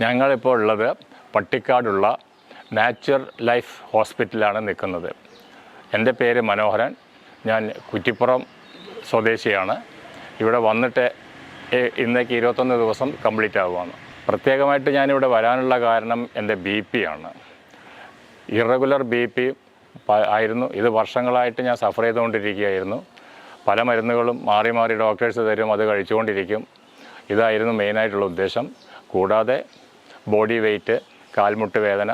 ഞങ്ങളിപ്പോൾ ഉള്ളത് പട്ടിക്കാടുള്ള nature life ഹോസ്പിറ്റലാണ് നിൽക്കുന്നത്. എന്റെ പേര് മനോഹരൻ. ഞാൻ കുറ്റിപ്പുറം സ്വദേശിയാണ്. ഇവിടെ വന്നിട്ട് ഇന്നേക്ക് ഇരുപത്തൊന്ന് ദിവസം കംപ്ലീറ്റ് ആവുകയാണ്. പ്രത്യേകമായിട്ട് ഞാനിവിടെ വരാനുള്ള കാരണം എന്റെ ബി പി ആണ്. ഇറഗുലർ ബി പി ആയിരുന്നു. ഇത് വർഷങ്ങളായിട്ട് ഞാൻ സഫർ ചെയ്തുകൊണ്ടിരിക്കുകയായിരുന്നു. പല മരുന്നുകളും മാറി മാറി ഡോക്ടേഴ്സ് തരും അത് കഴിച്ചുകൊണ്ടിരിക്കും. ഇതായിരുന്നു മെയിനായിട്ടുള്ള ഉദ്ദേശം. കൂടാതെ ബോഡി വെയ്റ്റ് കാൽമുട്ട് വേദന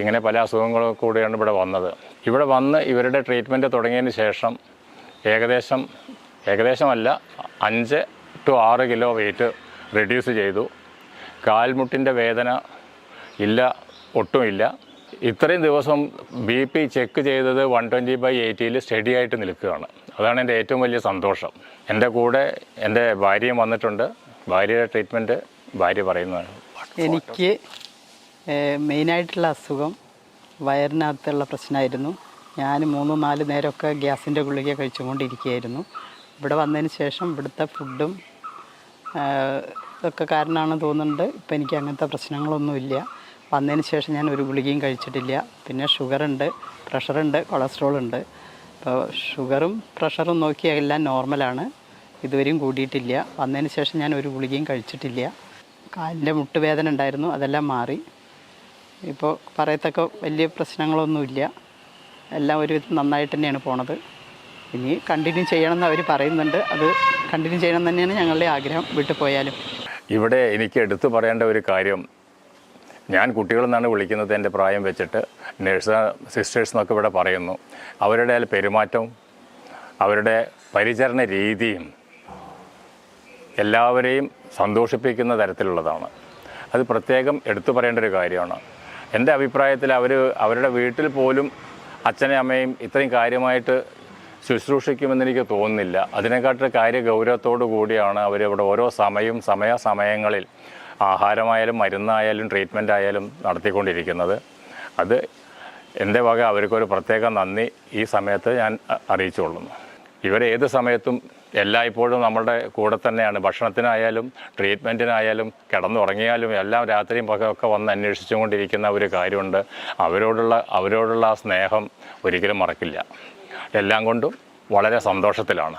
ഇങ്ങനെ പല അസുഖങ്ങളും കൂടിയാണ് ഇവിടെ വന്നത്. ഇവിടെ വന്ന് ഇവരുടെ ട്രീറ്റ്മെന്റ് തുടങ്ങിയതിന് ശേഷം ഏകദേശം ഏകദേശമല്ല അഞ്ച് ടു ആറ് കിലോ വെയിറ്റ് റെഡ്യൂസ് ചെയ്തു. കാൽമുട്ടിന്റെ വേദന ഇല്ല ഒട്ടുമില്ല. ഇത്രയും ദിവസം ബി പി ചെക്ക് ചെയ്തത് വൺ ട്വന്റി ബൈ എയ്റ്റിയിൽ സ്റ്റഡി ആയിട്ട് നിൽക്കുകയാണ്. അതാണ് എന്റെ ഏറ്റവും വലിയ സന്തോഷം. എന്റെ കൂടെ എന്റെ ഭാര്യയും വന്നിട്ടുണ്ട്. ഭാര്യയുടെ ട്രീറ്റ്മെന്റ് ഭാര്യ പറയുന്നതാണ്. എനിക്ക് മെയിനായിട്ടുള്ള അസുഖം വയറിനകത്തുള്ള പ്രശ്നമായിരുന്നു. ഞാൻ മൂന്ന് നാല് നേരമൊക്കെ ഗ്യാസിന്റെ ഗുളിക കഴിച്ചുകൊണ്ടിരിക്കുകയായിരുന്നു. ഇവിടെ വന്നതിന് ശേഷം ഇവിടുത്തെ ഫുഡും ഇതൊക്കെ കാരണമാണ് തോന്നുന്നുണ്ട്. ഇപ്പം എനിക്ക് അങ്ങനത്തെ പ്രശ്നങ്ങളൊന്നുമില്ല. വന്നതിന് ശേഷം ഞാൻ ഒരു ഗുളികയും കഴിച്ചിട്ടില്ല. പിന്നെ ഷുഗറുണ്ട് പ്രഷറുണ്ട് കൊളസ്ട്രോൾ ഉണ്ട് അപ്പോൾ ഷുഗറും പ്രഷറും നോക്കിയാൽ എല്ലാം നോർമലാണ്. ഇതുവരെയും കൂടിയിട്ടില്ല. വന്നതിന് ശേഷം ഞാൻ ഒരു ഗുളികയും കഴിച്ചിട്ടില്ല. കാലിന്റെ മുട്ടുവേദന ഉണ്ടായിരുന്നു അതെല്ലാം മാറി. ഇപ്പോൾ പറയത്തക്ക വലിയ പ്രശ്നങ്ങളൊന്നുമില്ല. എല്ലാം ഒരു നന്നായിട്ട് തന്നെയാണ് പോണത്. ഇനി കണ്ടിന്യൂ ചെയ്യണമെന്ന് അവർ പറയുന്നുണ്ട്. അത് കണ്ടിന്യൂ ചെയ്യണം തന്നെയാണ് ഞങ്ങളുടെ ആഗ്രഹം വീട്ടിൽ പോയാലും. ഇവിടെ എനിക്ക് എടുത്തു പറയേണ്ട ഒരു കാര്യം ഞാൻ കുട്ടികളെന്നാണ് വിളിക്കുന്നത് എന്റെ പ്രായം വെച്ചിട്ട്. നേഴ്സ് സിസ്റ്റേഴ്സ് എന്നൊക്കെ ഇവിടെ പറയുന്നു. അവരുടെ പെരുമാറ്റവും അവരുടെ പരിചരണ രീതിയും എല്ലാവരെയും സന്തോഷിപ്പിക്കുന്ന തരത്തിലുള്ളതാണ്. അത് പ്രത്യേകം എടുത്തു പറയേണ്ട ഒരു കാര്യമാണ്. എന്റെ അഭിപ്രായത്തിൽ അവർ അവരുടെ വീട്ടിൽ പോലും അച്ഛനെ അമ്മയും ഇത്രയും കാര്യമായിട്ട് ശുശ്രൂഷിക്കുമെന്ന് എനിക്ക് തോന്നുന്നില്ല. അതിനെക്കാട്ടിൽ കാര്യ ഗൗരവത്തോടു കൂടിയാണ് അവരവിടെ ഓരോ സമയവും സമയാസമയങ്ങളിൽ ആഹാരമായാലും മരുന്നായാലും ട്രീറ്റ്മെന്റ് ആയാലും നടത്തിക്കൊണ്ടിരിക്കുന്നത്. അത് എന്റെ വക അവർക്കൊരു പ്രത്യേക നന്ദി ഈ സമയത്ത് ഞാൻ അറിയിച്ചു അറിയിച്ചുകൊള്ളുന്നു. ഇവർ ഏത് സമയത്തും എല്ലായ്പ്പോഴും നമ്മളുടെ കൂടെ തന്നെയാണ്. ഭക്ഷണത്തിനായാലും ട്രീറ്റ്മെന്റിനായാലും കിടന്നുറങ്ങിയാലും എല്ലാം രാത്രിയും പകമൊക്കെ വന്ന് അന്വേഷിച്ചുകൊണ്ടിരിക്കുന്ന ഒരു കാര്യമുണ്ട്. അവരോടുള്ള അവരോടുള്ള ആ സ്നേഹം ഒരിക്കലും മറക്കില്ല. എല്ലാം കൊണ്ടും വളരെ സന്തോഷത്തിലാണ്.